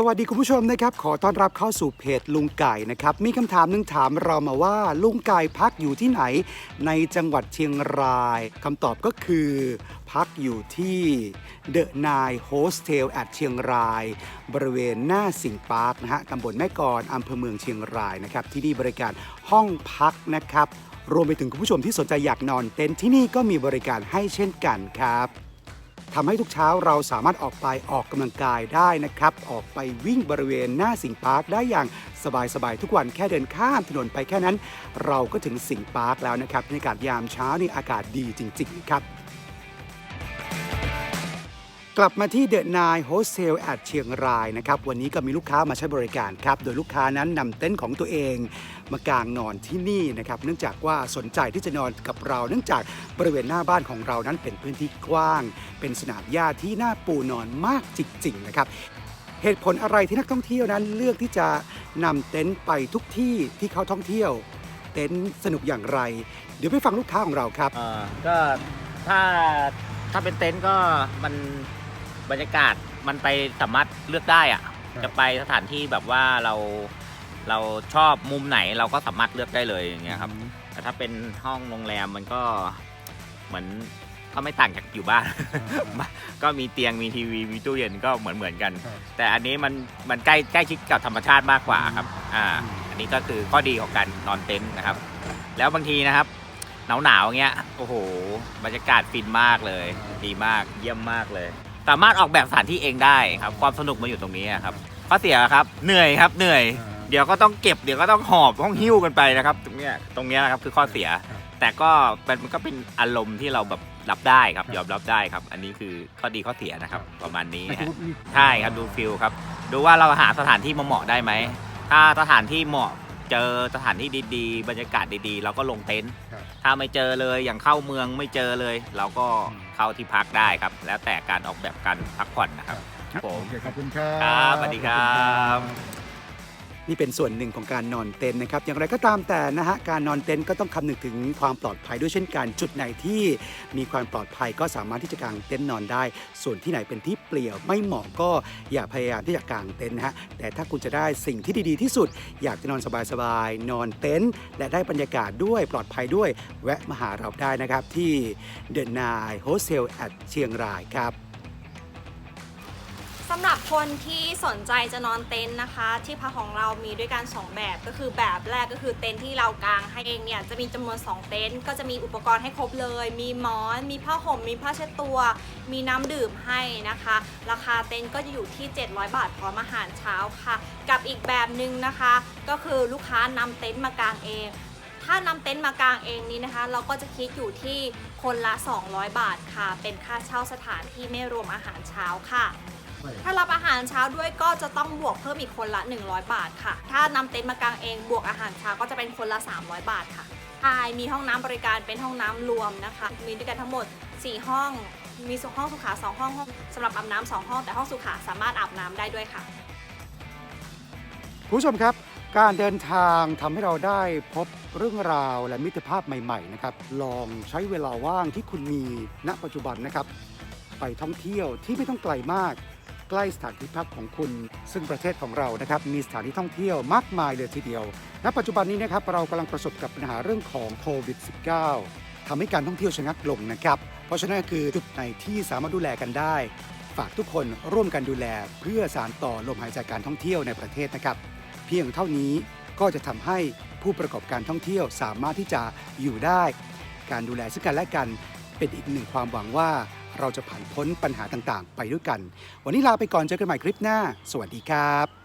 สวัสดีคุณผู้ชมนะครับ ขอต้อนรับเข้าสู่เพจลุงไก่นะครับ มีคำถามหนึ่งถามเรามาว่าลุงไก่พักอยู่ที่ไหน ในจังหวัดเชียงรายคำตอบก็คือ พักอยู่ที่เดอะนายโฮสเทลแอดเชียงราย บริเวณหน้าสิงห์ปาร์คนะฮะตำบลแม่กลอำเภอเมืองเชียงรายนะครับ ที่นี่บริการห้องพักนะครับ รวมไปถึงคุณผู้ชมที่สนใจอยากนอนเต็นท์ที่นี่ก็มีบริการให้เช่นกันครับ ทำให้ทุกเช้าเราสามารถออกไปออกกำลังกายได้นะครับ ออกไปวิ่งบริเวณหน้าสิงปาร์คได้อย่างสบายๆทุกวันแค่เดินข้ามถนนไปแค่นั้น เราก็ถึงสิงปาร์คแล้วนะครับในอากาศยามเช้านี่อากาศดีจริงๆครับ กลับมาที่เดอะนายโฮสเทลแอดเชียงรายนะครับ วันนี้ก็มีลูกค้ามาใช้บริการครับ โดยลูกค้านั้นนำเต็นท์ของตัวเอง มากางนอนที่นี่นะครับ เนื่องจากว่าสนใจที่จะนอนกับเรา เนื่องจากบริเวณหน้าบ้านของเรานั้นเป็นพื้นที่กว้าง เป็นสนามหญ้าที่น่าปูนอนมากจริงๆนะครับ เหตุผลอะไรที่นักท่องเที่ยวนั้นเลือกที่จะนำเต็นท์ไปทุกที่ที่เขาท่องเที่ยว เต็นท์สนุกอย่างไร เดี๋ยวไปฟังลูกค้าของเราครับ อ่าก็ถ้าถ้าเป็นเต็นท์ก็มัน บรรยากาศมันไปสามารถเลือกได้อะครับ จะไปสถานที่แบบว่าเราเราชอบมุมไหนเราก็สามารถเลือกได้เลยอย่างเงี้ยครับ แต่ถ้าเป็นห้องโรงแรมมันก็เหมือนก็ไม่ต่างจากอยู่บ้าน ก็มีเตียงมีทีวีมีตู้เย็นก็เหมือนเหมือนกัน ครับ แต่อันนี้มันมันใกล้ใกล้ชิดกับธรรมชาติมากกว่าครับ อ่า อันนี้ก็คือข้อดีของการนอนเต็นท์นะครับ แล้วบางทีนะครับ หนาวหนาวๆเงี้ย โอ้โห บรรยากาศฟินมากเลย ดีมาก เยี่ยมมากเลย สามารถออกแบบสถานที่เองได้ครับ ความสนุกมาอยู่ตรงนี้ครับข้อเสียครับเหนื่อยครับเหนื่อย เดี๋ยวก็ต้องเก็บเดี๋ยวก็ต้องหอบต้องหิ้วกันไปนะครับ ตรงเนี้ยตรงเนี้ยนะครับคือข้อเสียครับแต่ก็เป็นมันก็เป็นอารมณ์ที่เราแบบรับได้ครับครับยอมรับได้ครับ อันนี้คือข้อดีข้อเสียนะครับ ประมาณนี้ให้ฮะคุณมีใช่ครับดูฟิลครับ ดูว่าเราหาสถานที่มาเหมาะได้ไหม ถ้าสถานที่เหมาะ เจอสถานที่ดีๆ บรรยากาศดีๆ เราก็ลงเต็นท์ครับ ถ้าไม่เจอเลยอย่างเข้าเมืองไม่เจอเลย เราก็อืมเข้าที่พักได้ครับ แล้วแต่การออกแบบการพักผ่อนนะครับ ครับผมโอเคขอบคุณครับ ครับสวัสดีครับ นี่เป็นส่วนหนึ่งของการนอนเต็นท์นะครับ อย่างไรก็ตามแต่นะฮะการนอนเต็นท์ก็ต้องคำนึงถึงความปลอดภัยด้วยเช่นกัน จุดไหนที่มีความปลอดภัยก็สามารถที่จะกางเต็นท์นอนได้ ส่วนที่ไหนเป็นที่เปลี่ยวไม่เหมาะก็อย่าพยายามที่จะกางเต็นท์นะฮะแต่ถ้าคุณจะได้สิ่งที่ดีๆที่สุด อยากจะนอนสบายๆนอนเต็นท์และได้บรรยากาศด้วยปลอดภัยด้วย แวะมาหาเราได้นะครับที่ The Nine Hostel at เชียงรายครับ สำหรับคนที่สนใจจะนอนเต็นท์นะคะ ที่พักของเรามีด้วยกัน 2 แบบก็คือแบบแรกก็คือเต็นท์ที่เรากางให้เองเนี่ยจะมีจำนวน 2 เต็นท์ก็จะมีอุปกรณ์ให้ครบเลย มีหมอน มีผ้าห่ม มีผ้าเช็ดตัว มีน้ำดื่มให้นะคะ ราคาเต็นท์ก็จะอยู่ที่ 700 บาทพร้อมอาหารเช้าค่ะ กับอีกแบบหนึ่งนะคะ ก็คือลูกค้านำเต็นท์มากางเองถ้านำเต็นท์มากางเองนี้นะคะ เราก็จะคิดอยู่ที่คนละ 200 บาทค่ะ เป็นค่าเช่าสถานที่ไม่รวมอาหารเช้าค่ะ ถ้ารับอาหารเช้าด้วยก็จะต้องบวกเพิ่มอีกคนละ 100 บาทค่ะ ถ้านำเต็นท์มากางเองบวกอาหารเช้าก็จะเป็นคนละ 300 บาทค่ะใช่มีห้องน้ำบริการเป็นห้องน้ำรวมนะคะ มีด้วยกันทั้งหมด 4 ห้อง มีห้องสุขา 2 ห้องห้องสำหรับอาบน้ำสองห้อง แต่ห้องสุขาสามารถอาบน้ำได้ด้วยค่ะ คุณผู้ชมครับ การเดินทางทำให้เราได้พบเรื่องราวและมิตรภาพใหม่ๆนะครับ ลองใช้เวลาว่างที่คุณมีณปัจจุบันนะครับ ไปท่องเที่ยวที่ไม่ต้องไกลมาก ใกล้สถานที่พักของคุณ ซึ่งประเทศของเรานะครับมีสถานที่ท่องเที่ยวมากมายเลยทีเดียว ณ ปัจจุบันนี้นะครับเรากำลังประสบกับปัญหาเรื่องของโควิด -19 ทำให้การท่องเที่ยวชะงักลงนะครับ เพราะฉะนั้นคือจุดไหนที่สามารถดูแลกันได้ ฝากทุกคนร่วมกันดูแล เพื่อสานต่อลมหายใจการท่องเที่ยวในประเทศนะครับ เพียงเท่านี้ก็จะทำให้ผู้ประกอบการท่องเที่ยวสามารถที่จะอยู่ได้ การดูแลซึ่งกันและกันเป็นอีกหนึ่งความหวังว่า เราจะผ่านพ้นปัญหาต่างๆ ไปด้วยกัน วันนี้ลาไปก่อนเจอกันใหม่คลิปหน้า สวัสดีครับ